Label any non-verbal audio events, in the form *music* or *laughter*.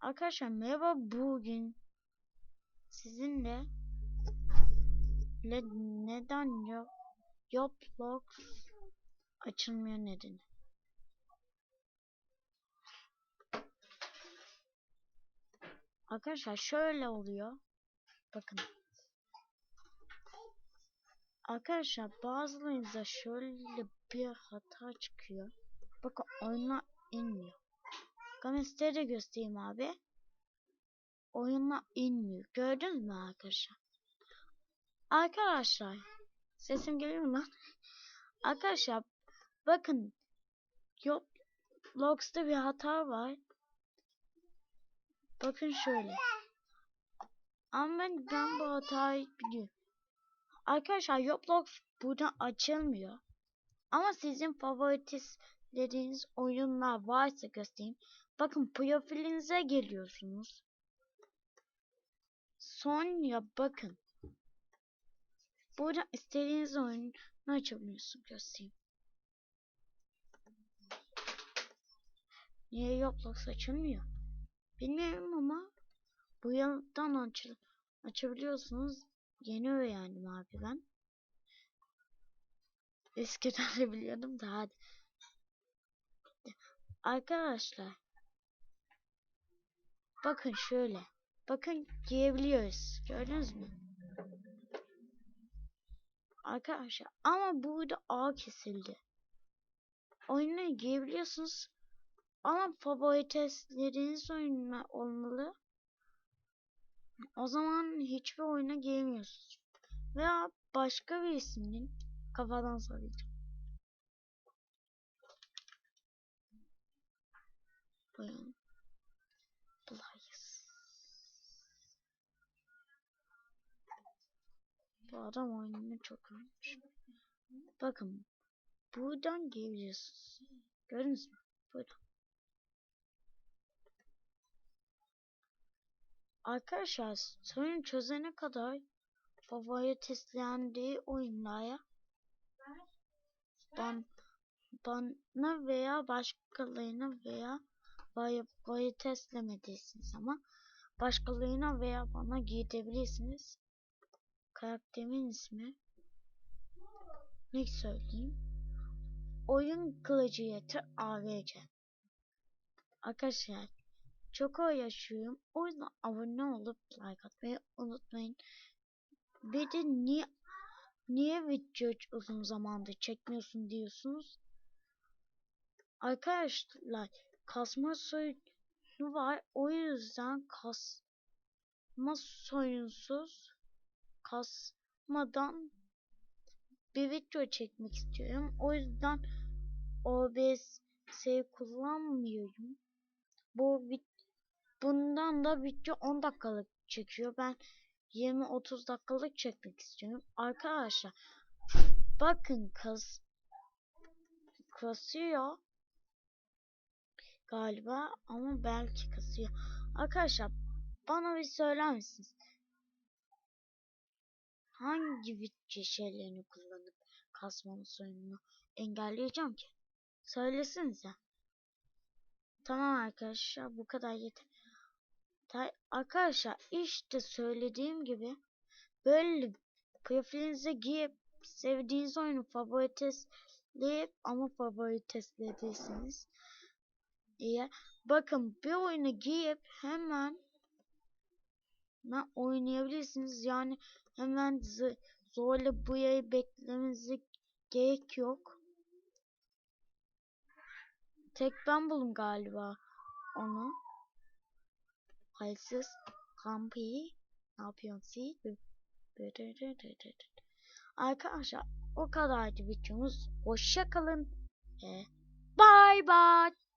Arkadaşlar merhaba bugün sizinle le, neden yok Roblox açılmıyor nedeni. Arkadaşlar şöyle oluyor. Bakın. Arkadaşlar bazılarınızda şöyle bir hata çıkıyor. Bakın oyuna inmiyor. Games'te de göstereyim abi. Oyuna inmiyor. Gördünüz mü arkadaşlar? Arkadaşlar. Sesim geliyor mu lan? *laughs* Arkadaşlar bakın yok Logs'ta bir hata var. Bakın şöyle. Ama ben, ben bu hatayı biliyorum. Arkadaşlar Roblox buradan açılmıyor. Ama sizin favoritlediğiniz oyunlar varsa göstereyim. Bakın profilinize geliyorsunuz. Sonra bakın. Burada istediğiniz oyunu açabiliyorsunuz göstereyim. Niye Roblox açılmıyor? Bilmiyorum ama bu yandan aç açabiliyorsunuz. Yeni öğrendim abi ben. Eskiden de biliyordum da hadi. Arkadaşlar. Bakın şöyle. Bakın giyebiliyoruz. Gördünüz mü? Arkadaşlar ama burada ağ kesildi. Oyunu giyebiliyorsunuz. Ama favori testleriniz oyunlar olmalı. O zaman hiçbir oyuna giremiyorsunuz. Veya başka birisinin kafadan söyleyeceğim. Buyurun. Bulayız. Bu adam oyununu çok ölmüş. Bakın. Buradan girebiliyorsunuz. Gördünüz mü? Buradan. Arkadaşlar sorun çözene kadar favori testlendiği oyunlara ban, bana veya başkalarına veya favori testlemediyseniz ama başkalarına veya bana gidebilirsiniz. Karakterimin ismi ne söyleyeyim? Oyun yeter AVC. Arkadaşlar çok o yaşıyorum. O yüzden abone olup like atmayı unutmayın. Bir de niye niye video uzun zamandır çekmiyorsun diyorsunuz. Arkadaşlar kasma soyunu var. O yüzden kasma soyunsuz kasmadan bir video çekmek istiyorum. O yüzden OBS kullanmıyorum. Bu bundan da video 10 dakikalık çekiyor. Ben 20-30 dakikalık çekmek istiyorum. Arkadaşlar bakın kas kasıyor galiba ama belki kasıyor. Arkadaşlar bana bir söyler misiniz? Hangi video şeylerini kullanıp kasmanın sorununu engelleyeceğim ki? Söylesinize. Tamam arkadaşlar bu kadar yeter. Arkadaşlar işte söylediğim gibi böyle profilinize girip sevdiğiniz oyunu favori testleyip ama favori testlediyseniz diye bakın bir oyunu girip hemen oynayabilirsiniz yani hemen zorla bu yayı beklemenize gerek yok tek ben bulum galiba onu halsiz kampi ne yapıyorsun Arkadaşlar o kadardı videomuz. Hoşça kalın. Bye bye.